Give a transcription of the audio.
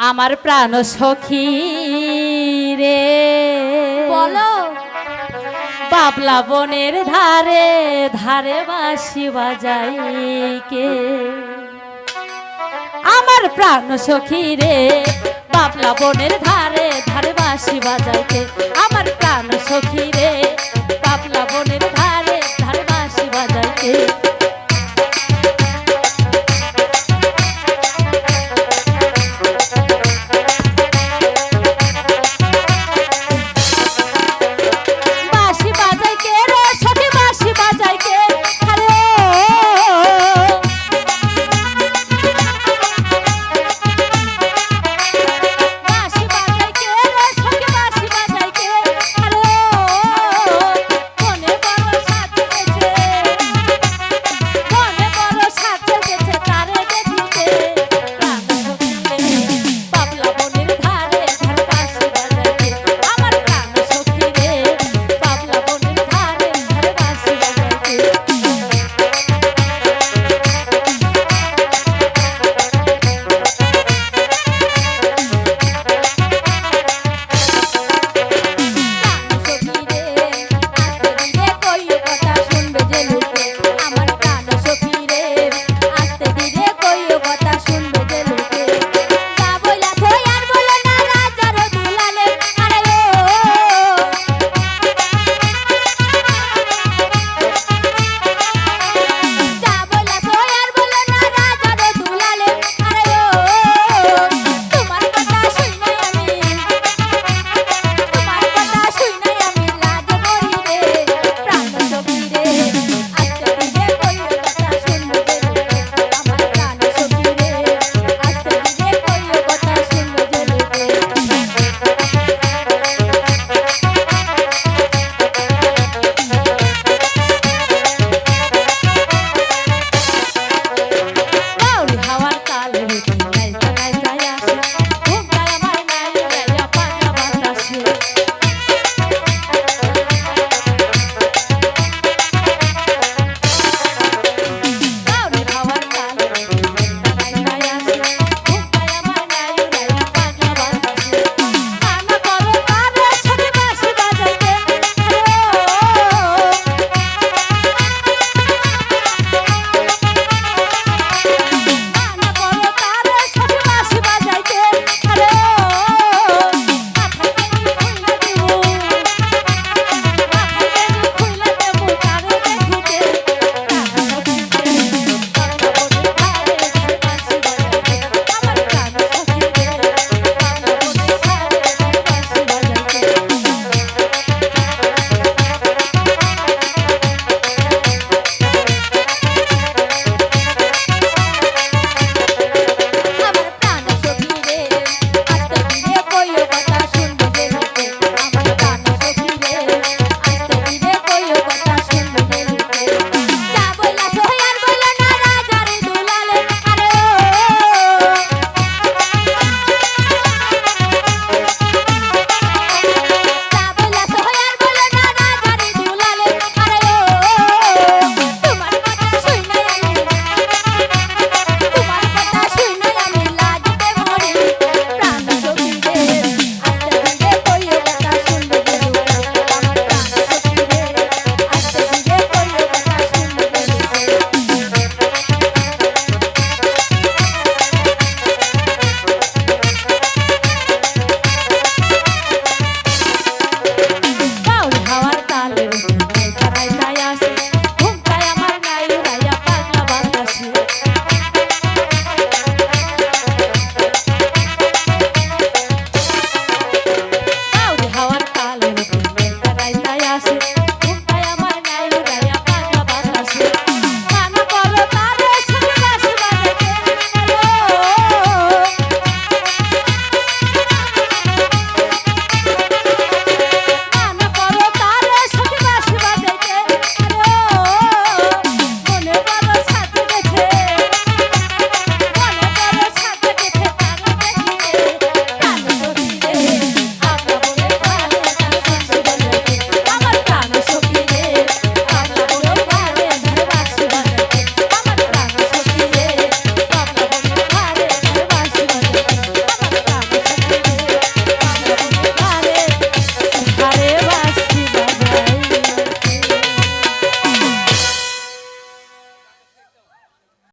আমার প্রাণ সখী রে। বলো। বাবলা বনের ধারে ধারে বাসি বাজাই কে? আমার প্রাণ সখী রে বাবলা বনের ধারে ধারে বাসি বাজাইকে আমার প্রাণ সখী রে বাবলা বনের